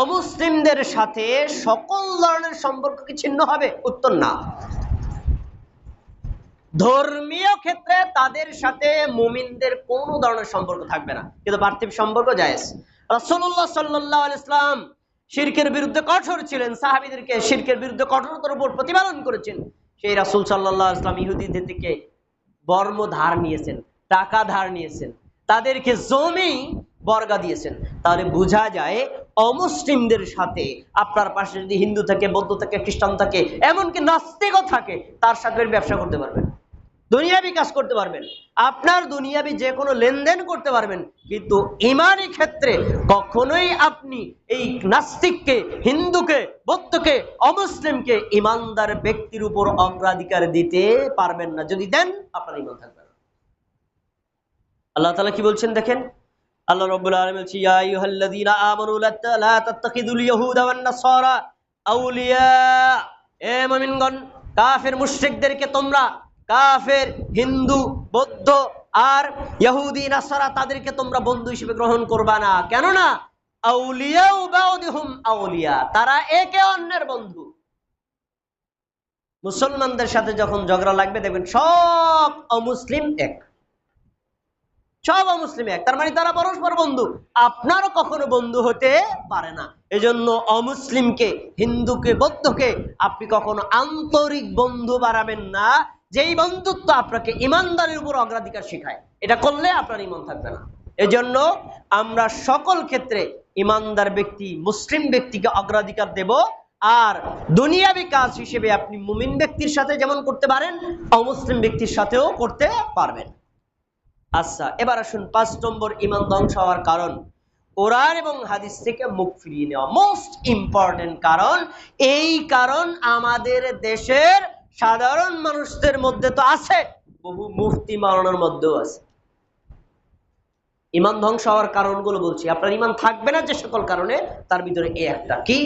অমুসলিমদের সাথে সকল ধরনের সম্পর্ক কি ছিন্ন হবে? উত্তর না। ধর্মীয় ক্ষেত্রে তাদের সাথে মুমিনদের কোনো ধরনের সম্পর্ক থাকবে না। কিন্তু পার্থিব সম্পর্ক জায়েজ। রাসূলুল্লাহ সাল্লাল্লাহু আলাইহি ইসলাম শিরকের বিরুদ্ধে কঠোর ছিলেন। সাহাবীদেরকে শিরকের বিরুদ্ধে কঠোরতার উপর প্রতিপালন করেছেন। সেই রাসূল আলাইহি ইসলাম ইহুদিদের থেকে বর্ম ধার নিয়েছেন, টাকা ধার নিয়েছেন, তাদেরকে জমি বর্গা দিয়েছেন। তাহলে বোঝা যায় অমুসলিমদের সাথে, আপনার পাশে যদি হিন্দু থাকে, বৌদ্ধ থাকে, খ্রিস্টান থাকে, এমনকি নাস্তিকও থাকে, তার সাথে ব্যবসা করতে পারবেন। দুনিয়াবি কাজ করতে পারবেন। আপনার দুনিয়াবি যে কোনো লেনদেন করতে পারবেন। কিন্তু ইমানি ক্ষেত্রে কখনোই আপনি এই নাস্তিককে, হিন্দুকে, বৌদ্ধকে, অমুসলিমকে ইমানদার ব্যক্তির উপর অগ্রাধিকার দিতে পারবেন না। যদি দেন, আপনার ইমান থাকবে আল্লাহ তালা কি বলছেন দেখেন? আল্লাহ রাব্বুল আলামিন বলছে নাসারা আউলিয়া। এ মুমিনগণ, কাফের মুশরিকদেরকে তোমরা, কাফের, হিন্দু, বৌদ্ধ আর ইহুদি নাসারা, তাদেরকে তোমরা বন্ধু হিসেবে গ্রহণ করবা না। কেননা আউলিয়া বাউদিহুম আউলিয়া। তারা একে অন্যের বন্ধু। মুসলমানদের সাথে যখন ঝগড়া লাগবে, দেখবেন সব অমুসলিম এক। সব অমুসলিম এক। তার মানে তারা পরস্পর বন্ধু। আপনারও কখনো বন্ধু হতে পারে না। এজন্য অমুসলিমকে, হিন্দুকে, বৌদ্ধকে আপনি কখনো আন্তরিক বন্ধু বাড়াবেন না, যেই বন্ধুত্ব আপনাকে ইমানদারের উপর অগ্রাধিকার শেখায়। এটা করলে আপনার ইমান থাকবে না। এজন্য আমরা সকল ক্ষেত্রে ইমানদার ব্যক্তি, মুসলিম ব্যক্তিকে অগ্রাধিকার দেব। আর দুনিয়াবি কাজ হিসেবে আপনি মুমিন ব্যক্তির সাথে যেমন করতে পারেন, অমুসলিম ব্যক্তির সাথেও করতে পারবেন। আচ্ছা এবার আসুন পাঁচ নম্বর ইমান ধ্বংস হওয়ার কারণ। কোরআন এবং হাদিস থেকে মুখ ফিরিয়ে নেওয়া। মোস্ট ইম্পর্টেন্ট কারণ, এই কারণ আমাদের দেশের সাধারণ মানুষদের মধ্যে তো আছে, বহু মুফতি মারানোর মধ্যেও আছে। ইমান ধ্বংস হওয়ার কারণগুলো বলছি। আপনার ইমান থাকবে না যে সকল কারণে, তার ভিতরে এই একটা কি?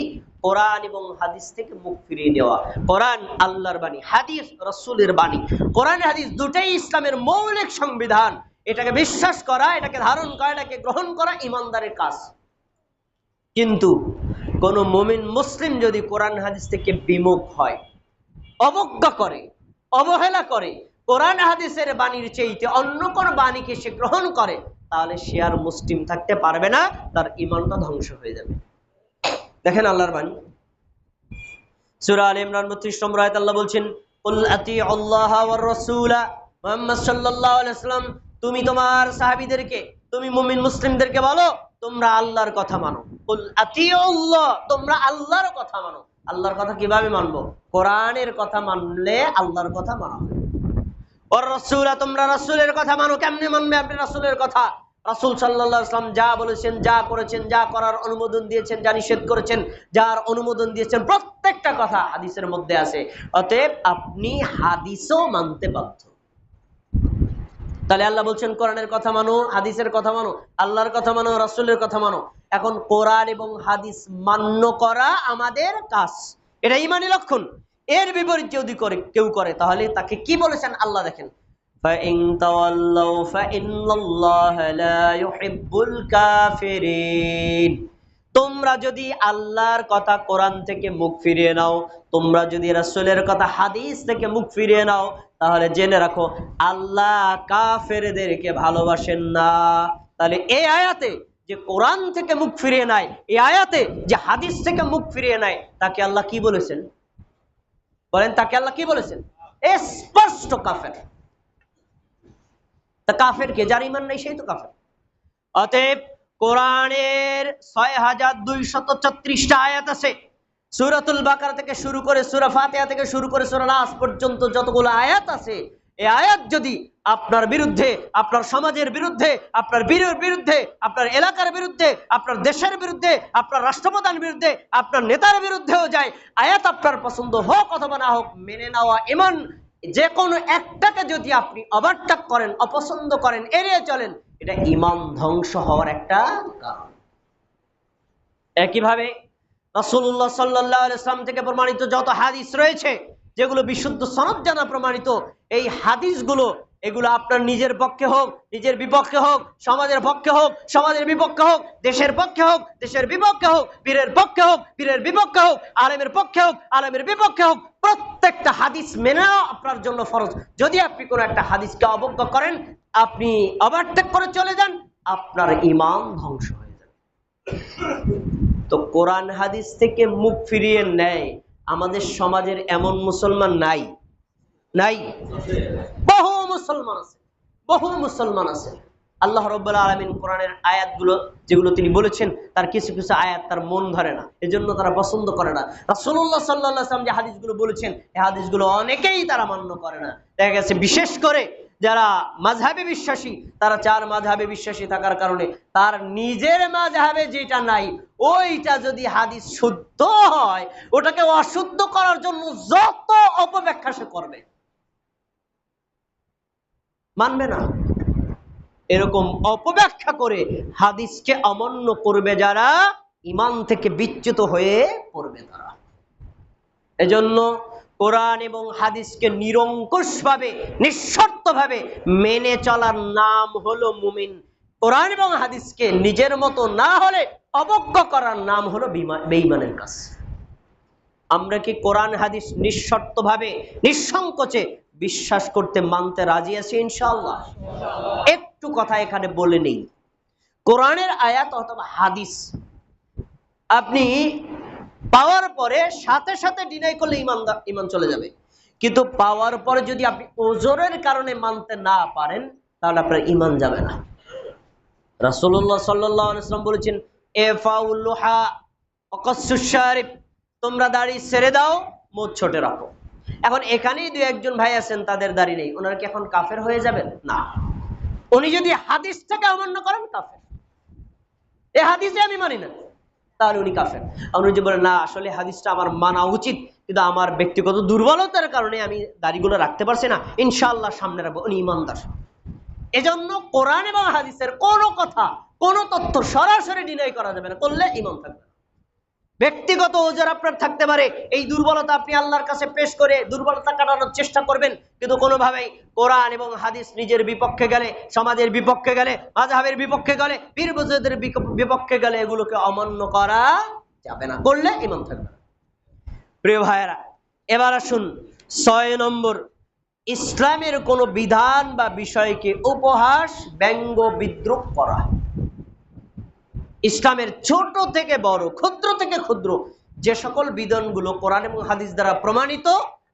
কোরআন এবং হাদিস থেকে মুখ ফিরিয়ে নেওয়া। কোরআন আল্লাহর বাণী, হাদিস রসুলের বাণী। কোরআন হাদিস দুটাই ইসলামের মৌলিক সংবিধান। এটাকে বিশ্বাস করা, এটাকে ধারণ করা, এটাকে গ্রহণ করা ইমানদারের কাজ। কিন্তু কোন মুমিন মুসলিম যদি কোরআন হাদিস থেকে বিমুখ হয়, অবজ্ঞা করে, অবহেলা করে, কোরআন হাদিসের বাণীর চেয়েতে অন্য কোন বাণীকে সে গ্রহণ করে, তাহলে সে আর মুসলিম থাকতে পারবে না, তার ইমানটা ধ্বংস হয়ে যাবে। দেখেন আল্লাহর বাণী। সূরা আলে ইমরান 32 নম্বর আল্লাহ বলছেন তুমি তোমার সাহাবীদেরকে, তুমি মুমিন মুসলিমদেরকে বলো, তোমরা আল্লাহর কথা মানো। তোমরা আল্লাহর কথা মানো। আল্লাহর কথা কীভাবে মানবো? কোরআনের কথা মানলে আল্লাহর কথা মানা ওর রসুলা তোমরা কথা মানো, কেমনে মানবে আপনি রাসূলের কথা? রাসূল আলাইহি যা বলেছেন, যা করেছেন, যা করার অনুমোদন দিয়েছেন, যা নিষেধ করেছেন, যার অনুমোদন দিয়েছেন, প্রত্যেকটা কথা হাদিসের মধ্যে আছে। অতএব আপনি হাদিসও মানতে বাধ্য। তাহলে আল্লাহ বলছেন, কোরআনের কথা মানো, হাদিসের কথা মানো, আল্লাহর কথা মানো, রসুলের কথা মানো। এখন কোরআন এবং হাদিস মান্য করা আমাদের কাজ। এটা ইমানই লক্ষণ। এর বিপরীত যদি করে, কেউ করে, তাহলে তাকে কি বলেছেন? আল্লাহ দেখেন। তোমরা যদি আল্লাহর কথা কোরআন থেকে মুখ ফিরিয়ে নাও, তোমরা যদি রসুলের কথা হাদিস থেকে মুখ ফিরিয়ে নাও তাহলে জেনে রাখো, আল্লাহ কাফেরদেরকে ভালোবাসেন না। তাহলে এই আয়াতে যে কোরআন থেকে মুখ ফিরিয়ে নেয় এই আয়াতে যে হাদিস থেকে মুখ ফিরিয়ে নেয়, তাকে আল্লাহ কি বলেছেন? বলেন, তাকে আল্লাহ কি বলেছেন? স্পষ্ট কাফের। তা কাফের কে? যার ইমান নেই, সেই তো কাফের। অতএব কোরআনের ছয় হাজার দুইশত ছত্রিশটা আয়াত আছে। সুরাতুল বাকার থেকে শুরু করে সুরা ফাতিহা থেকে শুরু করে সুরা নাস পর্যন্ত যতগুলো আয়াত আছে, এই আয়াত যদি আপনার বিরুদ্ধে, আপনার সমাজের বিরুদ্ধে, আপনার বীরের বিরুদ্ধে, আপনার এলাকার বিরুদ্ধে, আপনার দেশের বিরুদ্ধে, আপনার রাষ্ট্রপ্রধান বিরুদ্ধে, আপনার নেতার বিরুদ্ধেও যায়, আয়াত আপনার পছন্দ হোক অথবা না হোক, মেনে নেওয়া এমন যে কোনো একটাকে যদি আপনি ওভারটাক করেন, অপছন্দ করেন, এড়িয়ে চলেন, এটা ইমান ধ্বংস হওয়ার একটা কারণ। একইভাবে রাসূলুল্লাহ সাল্লাল্লাহু আলাইহি ওয়াসাল্লাম থেকে প্রমাণিত যত হাদিস রয়েছে, যেগুলো বিশুদ্ধ সনদ জানা প্রমাণিত, এই হাদিসগুলো, এগুলো আপনার নিজের পক্ষে হোক, নিজের বিপক্ষে হোক, সমাজের পক্ষে হোক, সমাজের বিপক্ষে হোক, দেশের পক্ষে হোক, দেশের বিপক্ষে হোক, পীরের পক্ষে হোক, পীরের বিপক্ষে হোক, আলেমের পক্ষে হোক, আলেমের বিপক্ষে হোক, প্রত্যেকটা হাদিস মেনে আপনার জন্য ফরজ। যদি আপনি কোনো একটা হাদিসকে অবজ্ঞা করেন, আপনি ওভারটেক করে চলে যান, আপনার ইমান ধ্বংস হয়ে যাবে। তো কোরআন হাদিস থেকে মুখ ফিরিয়ে নেয়। আমাদের সমাজের এমন মুসলমান নাই। নাই? বহু মুসলমান আছে। বহু মুসলমান আছে। আল্লাহ রব্বুল আলমিন কোরআনের আয়াতগুলো যেগুলো তিনি বলেছেন, তার কিছু কিছু আয়াত তার মন ধরে না। এজন্য তারা পছন্দ করে না। রাসূলুল্লাহ সাল্লাল্লাহু আলাইহি ওয়াসাল্লাম যে হাদিসগুলো বলেছেন এই হাদিসগুলো অনেকেই তারা মান্য করে না। দেখা গেছে বিশেষ করে যারা মাঝহাবে বিশ্বাসী, তারা চার মাঝহাবে বিশ্বাসী থাকার কারণে তার নিজের মাঝহাবে যেটা নাই, ওইটা যদি হাদিস শুদ্ধ হয়, ওটাকে অশুদ্ধ করার জন্য যত অপব্যাখ্যা সে করবে। মানবে না। এরকম অপব্যাখ্যা করে হাদিসকে অমান্য করবে যারা ইমান থেকে বিচ্যুত হয়ে পড়বে তারা। এজন্য কোরআন এবং হাদিসকে নিরঙ্কুশভাবে, নিঃশর্তভাবে মেনে চলার নাম হলো মুমিন। কোরআন এবং হাদিসকে নিজের মতো না হলে অবজ্ঞ করার নাম হলো বেঈমানের কাজ। আমরা কি কোরআন, হাদিস নিঃশর্তভাবে, নিঃসংকোচে বিশ্বাস করতে, মানতে রাজি আছি ইনশাআল্লাহ? একটু কথা এখানে বলে নেই। কোরআনের আয়াত অথবা হাদিস, আপনি পাওয়ার পরে সাথে সাথে ডিনাই করলে ইমান ইমান চলে যাবে। কিন্তু পাওয়ার পরে যদি আপনি ওজোরের কারণে মানতে না পারেন, তাহলে আপনার ইমান যাবে না। আলাইহি ওয়াসাল্লাম বলেছেন তোমরা দাড়ি ছেড়ে দাও, মুখ ছোটে রাখো। এখন এখানেই দু একজন ভাই আছেন, তাদের দাড়ি নেই। ওনারা কি এখন কাফের হয়ে যাবেন? না। উনি যদি হাদিসটাকে অমান্য করেন, কাফের। এ হাদিসে আমি মানি না। তাহলে উনি কাফের। আর উনি যে বলেন না, আসলে হাদিসটা আমার মানা উচিত, কিন্তু আমার ব্যক্তিগত দুর্বলতার কারণে আমি দাড়িগুলো রাখতে পারছি না। ইনশাল্লাহ সামনে রাখব। উনি ইমানদার। এজন্য কোরআন এবং হাদিসের কোনো কথা, কোনো তথ্য সরাসরি ডিনাই করা যাবে না। করলে ইমান থাকবে। ব্যক্তিগত ওজোর আপনার থাকতে পারে। এই দুর্বলতা আপনি আল্লাহর কাছে পেশ করে দুর্বলতা কাটানোর চেষ্টা করবেন। কিন্তু কোনোভাবেই কোরআন এবং হাদিস নিজের বিপক্ষে গেলে, সমাজের বিপক্ষে গেলে মাঝহাবের বিপক্ষে গেলে, পীর বুজুর্গদের বিপক্ষে গেলে এগুলোকে অমান্য করা যাবে না। করলে ইমান থাকবে না। প্রিয় ভাইয়েরা, এবার আসুন ছয় নম্বর। ইসলামের কোনো বিধান বা বিষয়কে উপহাস, ব্যঙ্গ, বিদ্রুপ করা। ইসলামের ছোট থেকে বড়, ক্ষুদ্র থেকে ক্ষুদ্র, যে সকল বিধানগুলো কোরআন এবং হাদিস দ্বারা প্রমাণিত,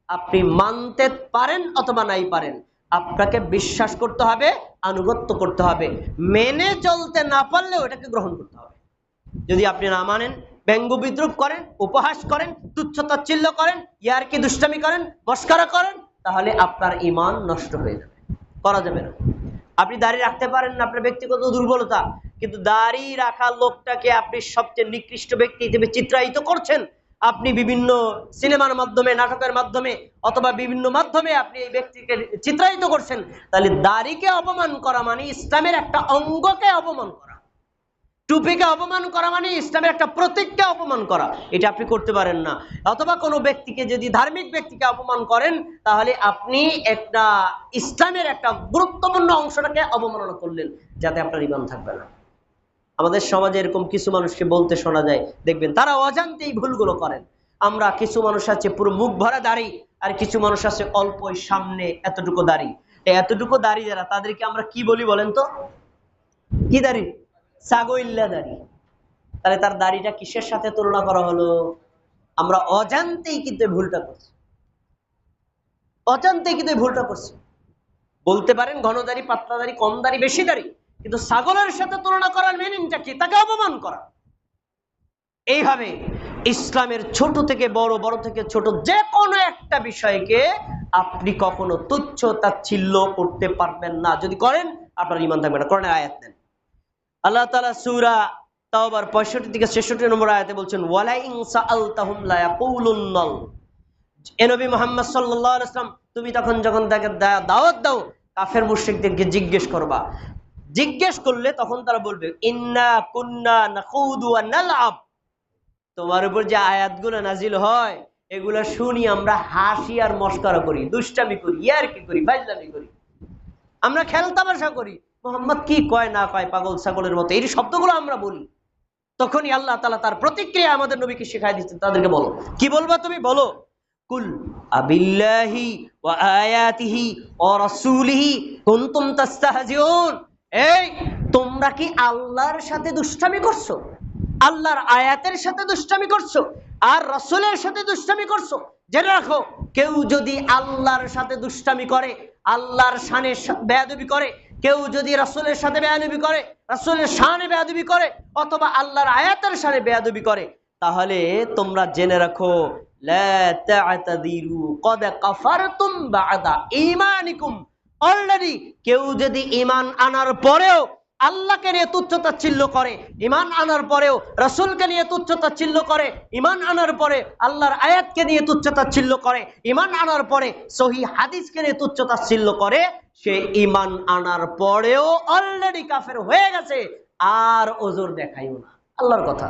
আপনি মানতে পারেন অথবা নাই পারেন, আপনাকে বিশ্বাস করতে হবে, আনুগত্য করতে হবে। মেনে চলতে না পারলে ওটাকে গ্রহণ করতে হবে। যদি আপনি না মানেন, ব্যঙ্গ বিদ্রুপ করেন, উপহাস করেন তুচ্ছতাচ্ছিল্য করেন, ইয়ারকি দুষ্টামি করেন, মস্কারা করেন, তাহলে আপনার ইমান নষ্ট হয়ে যাবে। করা যাবে না। আপনি দাড়ি রাখতে পারেন না, আপনার ব্যক্তিগত দুর্বলতা। কিন্তু দাড়ি রাখা লোকটাকে আপনি সবচেয়ে নিকৃষ্ট ব্যক্তি হিসেবে চিত্রায়িত করছেন। আপনি বিভিন্ন সিনেমার মাধ্যমে, নাটকের মাধ্যমে, অথবা বিভিন্ন মাধ্যমে আপনি এই ব্যক্তিকে চিত্রায়িত করছেন। তাহলে দাড়িকে অপমান করা মানে ইসলামের একটা অঙ্গকে অপমান করা। টুপিকে অপমান করা মানে ইসলামের একটা প্রতীককে অপমান করা। এটা আপনি করতে পারেন না। অথবা কোনো ব্যক্তিকে যদি ধার্মিক ব্যক্তিকে অপমান করেন, তাহলে আপনি একটা ইসলামের একটা গুরুত্বপূর্ণ অংশটাকে অবমাননা করলেন, যাতে আপনার ইমান থাকবে না। আমাদের সমাজে এরকম কিছু মানুষকে বলতে শোনা যায়। দেখবেন, তারা অজান্তে এই ভুলগুলো করেন। আমরা কিছু মানুষ আছে, পুরো মুখ ভরা দাড়ি, আর কিছু মানুষ আছে অল্প সামনে এতটুকু দাড়ি। এতটুকু দাড়ি যারা, তাদেরকে আমরা কি বলি বলেন তো? কি দাড়ি? সাগইল্লা দাড়ি। তাহলে তার দাড়িটা কিসের সাথে তুলনা করা হলো? আমরা অজান্তেই কিন্তু ভুলটা করছি। অজান্তেই কিন্তু ভুলটা করছি। বলতে পারেন ঘন দাড়ি, পাতলা দাড়ি, কম দাড়ি, বেশি দাড়ি, কিন্তু ছাগলের সাথে তুলনা করার মিনিংটা কি? তাকে অপমান করা। এইভাবে ইসলামের ছোট থেকে বড় বড় থেকে ছোট যে কোনো একটা বিষয়কে আপনি কখনো তুচ্ছ তাচ্ছিল্য করতে পারবেন না। যদি করেন, আপনার ইমান থাকবে না। কোরআনের আয়াত নেন। আল্লাহ তাআলা সূরা 65 থেকে 66 নম্বর আয়াতে বলছেন মুহাম্মদ তুমি তখন যখন তাকে দাওয়াত দাও, কাফের মুশরিকদেরকে জিজ্ঞেস করবা। জিজ্ঞেস করলে তখন তারা বলবে, ইন্না কুন্না তোমার উপর যে আয়াতগুলো নাজিল হয়, এগুলো শুনি আমরা হাসি আর মস্করা করি, দুষ্টামি করি, ইয়ারকি করি, ফাজলামি করি। আমরা খেলতামাশা করি। মোহাম্মদ কি কয় না কয় পাগল ছাগলের মতো? এই শব্দগুলো আমরা বলি, তখনই আল্লাহ তালা তার প্রতিক্রিয়া আমাদের নবীকে শেখাই দিচ্ছেন। তাদেরকে বলো, কি বলবা তুমি? বলো তোমরা কি আল্লাহর সাথে দুষ্টামি করছ? আল্লাহর আয়াতের সাথে দুষ্টামি করছ? আর রাসূলের সাথে দুষ্টামি করছ? জেনে রাখো, কেউ যদি আল্লাহর সাথে দুষ্টামি করে, আল্লাহর শানে বেয়াদবি করে কেউ যদি রাসুলের সাথে বেয়াদবি করে, রাসুলের শানে বেয়াদবি করে, অথবা আল্লাহর আয়াতের সানে বেয়াদবি করে, তাহলে তোমরা জেনে রাখো অলরেডি কেউ যদি ইমান আনার পরেও আল্লাহকে নিয়ে তুচ্ছতাচ্ছিল্য করে, ঈমান আনার পরেও রাসূলকে নিয়ে তুচ্ছতাচ্ছিল্য করে, ঈমান আনার পরে আল্লাহর আয়াতকে নিয়ে তুচ্ছতাচ্ছিল্য করে, ঈমান আনার পরে সহি হাদিসকে নিয়ে তুচ্ছতাচ্ছিল্য করে, সে ঈমান আনার পরেও অলরেডি কাফের হয়ে গেছে, আর ওজোর দেখাইও না। আল্লাহর কথা।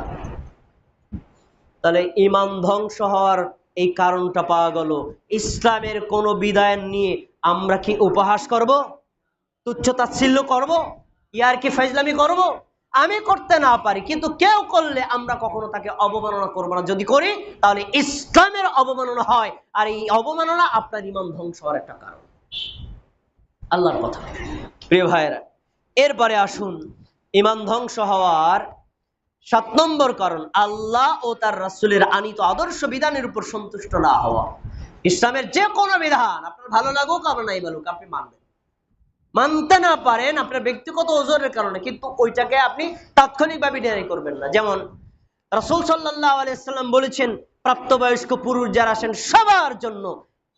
তাহলে ইমান ধ্বংস হওয়ার এই কারণটা পাওয়া গেল। ইসলামের কোন বিদায় নিয়ে আমরা কি উপহাস করব? তুচ্ছ তাচ্ছিল্য করব? ইয়ার কি ফাইজলামি করব? আমি করতে না পারি, কিন্তু কেউ করলে আমরা কখনো তাকে অবমাননা করব না। যদি করি, তাহলে ইসলামের অবমাননা হয়। আর এই অবমাননা আপনার ইমান ধ্বংস হওয়ার একটা কারণ। আল্লাহর কথা। প্রিয় ভাইয়েরা, এরপরে আসুন। ইমান ধ্বংস হওয়ার সাত নম্বর কারণ, আল্লাহ ও তার রাসূলের আনিত আদর্শ বিধানের উপর সন্তুষ্ট না হওয়া। ইসলামের যে কোনো বিধান, আপনার ভালো লাগুক, আপনার নাই বলুক আপনি মানবেন। মানতে না পারেন আপনার ব্যক্তিগত ওজনের কারণে, কিন্তু ওইটাকে আপনি তাৎক্ষণিকভাবে ডিনাই করবেন না। যেমন রাসূল সাল্লাল্লাহু আলাইহি সাল্লাম বলেছেন, প্রাপ্তবয়স্ক পুরুষ যারা আছেন, সবার জন্য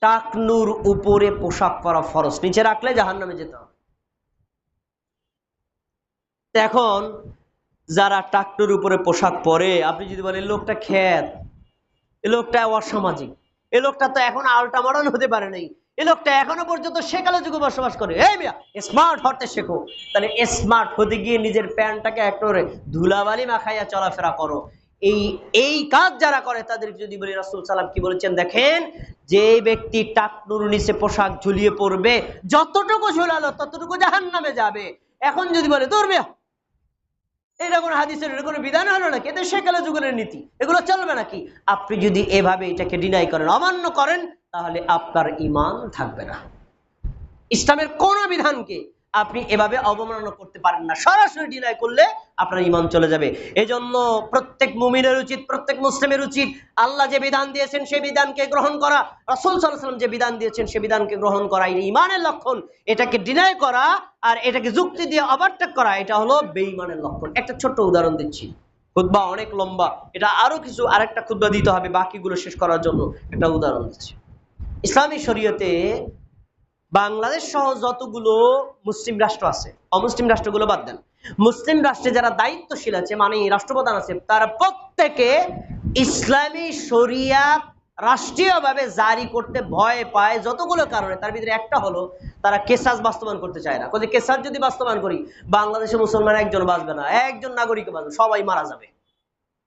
টাকনুর উপরে পোশাক পরা ফরজ, নিচে রাখলে জাহান্নামে যেতে হবে। এখন যারা টাকটুর উপরে পোশাক পরে, আপনি যদি বলেন লোকটা খ্যাত, এ লোকটা অসামাজিক, এ লোকটা তো এখন আলটা মডার্ন হতে পারে নাই এ লোকটা এখনও পর্যন্ত সেকালে যুগে বসবাস করে। এই মিয়া স্মার্ট হতে শেখো। তাহলে স্মার্ট হতে গিয়ে নিজের প্যান্টটাকে একেবারে ধুলাবালি মাখাইয়া চলাফেরা করো। এই এই কাজ যারা করে, তাদের যদি বলি রাসুল সালাম কি বলেছেন, দেখেন যে ব্যক্তি টাকনুর নিচে পোশাক ঝুলিয়ে পড়বে যতটুকু ঝুলালো ততটুকু জাহান নামে যাবে। এখন যদি বলে তোর মিয়া এটা কোনো হাদিসের কোনো বিধান হলো নাকি? এতে সেকালে যুগের নীতি। এগুলো চলবে নাকি? আপনি যদি এভাবে এটাকে ডিনাই করেন, অমান্য করেন, তাহলে আপনার ইমান থাকবে না। ইসলামের কোন বিধানকে আপনি এভাবে অবমাননা করতে পারেন না। সরাসরি ডিনাই করলে আপনার ইমান চলে যাবে। এজন্য প্রত্যেক মুমিনের উচিত, প্রত্যেক মুসলিমের উচিত আল্লাহ যে বিধান দিয়েছেন সেই বিধানকে গ্রহণ করা। রসুল সাল্লাম যে বিধান দিয়েছেন সেই বিধানকে গ্রহণ করা। এই ইমানের লক্ষণ, এটাকে ডিনাই করা আর এটাকে যুক্তি দিয়ে ওভারটেক করা, এটা হলো বেঈমানের লক্ষণ। একটা ছোট্ট উদাহরণ দিচ্ছি। খুদ্া অনেক লম্বা। এটা আরও কিছু আরেকটা খুদ্া দিতে হবে বাকিগুলো শেষ করার জন্য। একটা উদাহরণ দিচ্ছি। ইসলামী শরীয়তে বাংলাদেশ সহ যতগুলো মুসলিম রাষ্ট্র আছে, অমুসলিম রাষ্ট্রগুলো বাদ দেন, মুসলিম রাষ্ট্রে যারা দায়িত্বশীল আছে মানে রাষ্ট্রপ্রধান আছে, তারা প্রত্যেকে ইসলামী শরিয়াত রাষ্ট্রীয়ভাবে জারি করতে ভয় পায় যতগুলো কারণে। তার ভিতরে একটা হলো, তারা কেসাস বাস্তবায়ন করতে চায় না। কিন্তু কেসাস যদি বাস্তবায়ন করি বাংলাদেশে মুসলমান একজন বাঁচবে না, একজন নাগরিক বাঁচবে সবাই মারা যাবে।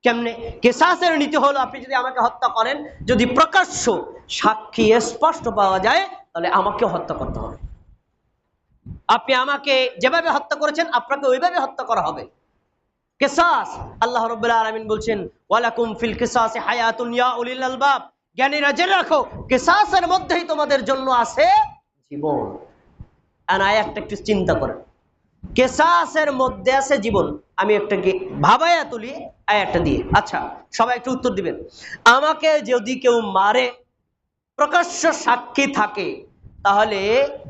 কেমনে? কেসাসের নীতি হলো, আপনি যদি আমাকে হত্যা করেন, যদি প্রকাশ্য সাক্ষী স্পষ্ট পাওয়া যায়, তাহলে আমাকে হত্যা করতে হবে। আপনি আমাকে যেভাবে হত্যা করেছেন, আপনাকে ওইভাবে হত্যা করা হবে। কেসাস, আল্লাহ রব্বুল্লাহ আলামিন বলছেন, ওয়ালাকুম ফিল কিসাসি হায়াতুন জ্ঞানীরা জেনে রাখো, কেসাসের মধ্যেই তোমাদের জন্য আছে জীবন। আর আয়াতটা একটু চিন্তা করেন। কেসাসের মধ্যে আছে জীবন। আমি একটা ভাবাইয়া তুলি আয়াতটা দিয়ে। আচ্ছা সবাই একটু উত্তর দিবেন। আমাকে যদি কেউ মারে, প্রকাশ্য সাক্ষী থাকে, তাহলে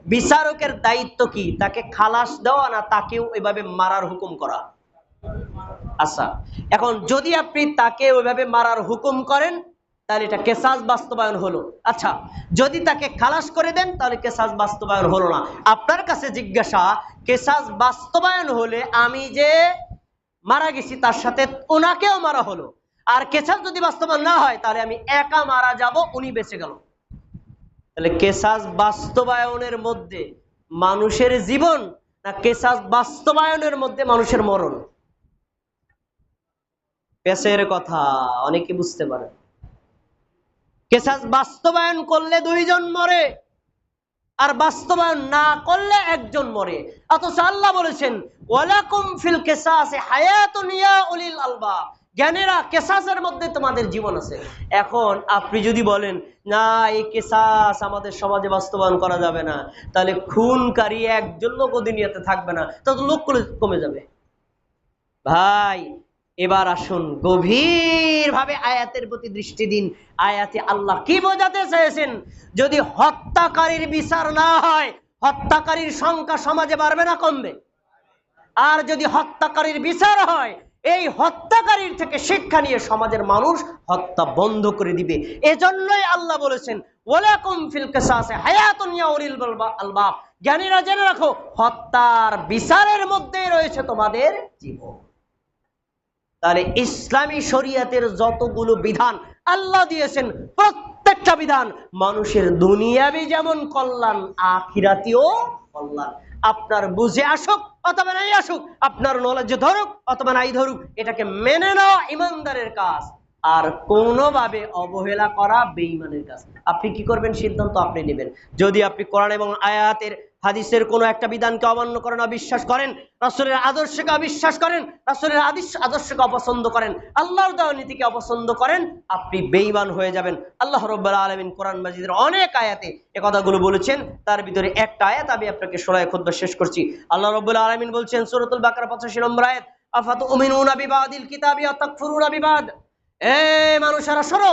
বিচারকের দায়িত্ব কি? তাকে খালাস দেওয়া না তাকেও এভাবে মারার হুকুম করা? আচ্ছা এখন যদি আপনি তাকে ওইভাবে মারার হুকুম করেন তাহলে এটা কেসাস বাস্তবায়ন হলো। আচ্ছা যদি তাকে খালাস করে দেন, তাহলে কেসাস বাস্তবায়ন হলো না। আপনার কাছে জিজ্ঞাসা, কেসাস বাস্তবায়ন হলে আমি যে মারা গেছি, তার সাথে ওনাকেও মারা হলো। আর কেসাস যদি বাস্তবায়ন না হয়, তাহলে আমি একা মারা যাব, উনি বেঁচে গেল। তাহলে কেসাস বাস্তবায়নের মধ্যে মানুষের জীবন না কেসাস বাস্তবায়নের মধ্যে মানুষের মরণ? পেশের কথা, অনেকে বুঝতে পারে। কেসাস বাস্তবায়ন করলে দুইজন মরে, আর বাস্তবায়ন না করলে একজন মরে। অথচ আল্লাহ বলেছেন, ওয়ালাকুম ফিল উলিল জ্ঞানেরা কেসাসের মধ্যে তোমাদের জীবন আছে। এখন আপনি যদি বলেন, না, এই কেসাস আমাদের সমাজে বাস্তবায়ন করা যাবে না। তাহলে খুনকারী একজন লোক দুনিয়াতে থাকবে না। তত লোক কমে যাবে। ভাই এবার আসুন গভীর ভাবে আয়াতের প্রতি দৃষ্টি দিন। আয়াতে আল্লাহ কি বোঝাতে চেয়েছেন? যদি হত্যাকারীর বিচার না হয়, হত্যাকারীর সংখ্যা সমাজে বাড়বে না কমবে। আর যদি হত্যাকারীর বিচার হয়, এই হত্যাকারীর থেকে শিক্ষা নিয়ে সমাজের মানুষ হত্যা বন্ধ করে দিবে। এজন্যই আল্লাহ বলেছেন, ওয়ালাকুম ফিল কিসাসে হায়াতুন ইয়া উলিল বালবা- আলবাব জ্ঞানীরা জেনে রাখো, হত্যার বিচারের মধ্যে রয়েছে তোমাদের জীবন। তাহলে ইসলামী শরিয়াতের যতগুলো বিধান আল্লাহ দিয়েছেন, প্রত্যেকটা বিধান মানুষের দুনিয়াবি যেমন কল্যাণ, আখিরাতিও কল্যাণ। আপনার বুঝে আসুক, অথবা নাই আসুক, আপনার নলেজ ধরুক, অথবা নাই ধরুক, এটাকে মেনে নেওয়া ইমানদারের কাজ। আর কোনোভাবে অবহেলা করা বেঈমানের কাজ। আপনি কি করবেন? সিদ্ধান্ত আপনি নেবেন। যদি আপনি কোরআন এবং আয়াতের, হাদিসের কোনো একটা বিধানকে অমান্য করেন, অবিশ্বাস করেন, রাসূলের আদর্শকে অবিশ্বাস করেন, রাসূলের আদিশ আদর্শকে অপছন্দ করেন, আল্লাহর দেওয়া নীতিকে অপছন্দ করেন, আপনি বেঈমান হয়ে যাবেন। আল্লাহ রব্বুল আলামিন কোরআন মাজিদের অনেক আয়াতে এ কথাগুলো বলেছেন। তার ভিতরে একটা আয়াত আমি আপনাকে শোনায় খুদ্া শেষ করছি। আল্লাহ রব্বুল আলামিন বলছেন, সূরাতুল বাকারা 85 নম্বর আয়াত আফাত আফাতুমিনুনা বিবাদিল কিতাবি ওয়া তাকফুরুনা বিবাদ। মানুষেরা, শোনো,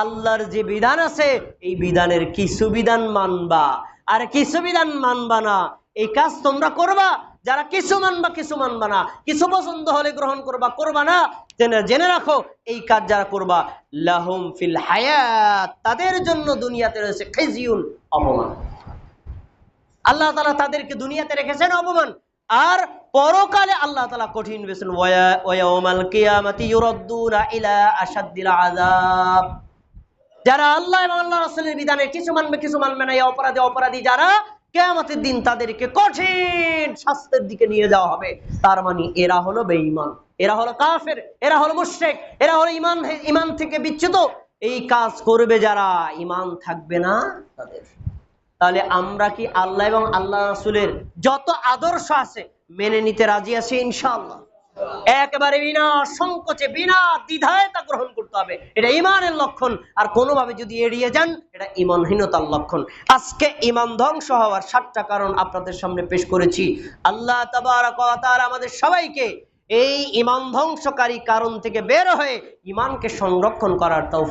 আল্লাহর যে বিধান আছে, এই বিধানের কিছু বিধান মানবা। আর কিছু বিধান মানবা না, এই কাজ তোমরা করবা, যারা কিছু মানবা কিছু মানবা না। কিছু পছন্দ হলে গ্রহণ করবা করবা না, জেনে রাখো, এই কাজ যারা করবা, লাহুম ফিল হায়াত, তাদের জন্য দুনিয়াতে রয়েছে খেজিউন, অপমান। আল্লাহ তালা তাদেরকে দুনিয়াতে রেখেছেন অপমান। আর পরকালে আল্লাহ তালা কঠিন বেছেন যারা আল্লাহ এবং আল্লাহ বিধানে কিছু মানবে কিছু মানবে না, এই অপরাধী অপরাধী যারা কেয়ামতের দিন তাদেরকে কঠিন দিকে নিয়ে যাওয়া হবে। তার মানে এরা হলো বেঈমান, এরা হলো কাফের, এরা হলো মুশরিক, এরা হলো ইমান ইমান থেকে বিচ্যুত। এই কাজ করবে যারা ইমান থাকবে না তাদের। তাহলে আমরা কি আল্লাহ এবং আল্লাহ রাসূলের যত আদর্শ আছে মেনে নিতে রাজি আছি ইনশাআল্লাহ। একেবারে বিনা সংকোচে, বিনা দ্বিধায় তা গ্রহণ করতে হবে। এটা ইমানের লক্ষণ। আর কোনোভাবে যদি এড়িয়ে যান, এটা ইমানহীনতার লক্ষণ। আজকে ইমান ধ্বংস হওয়ার সাতটা কারণ আপনাদের সামনে পেশ করেছি। আল্লাহ তাআলা আমাদের সবাইকে এই ইমান ধ্বংসকারী কারণ থেকে বের হয়ে ইমানকে সংরক্ষণ করার তৌফিক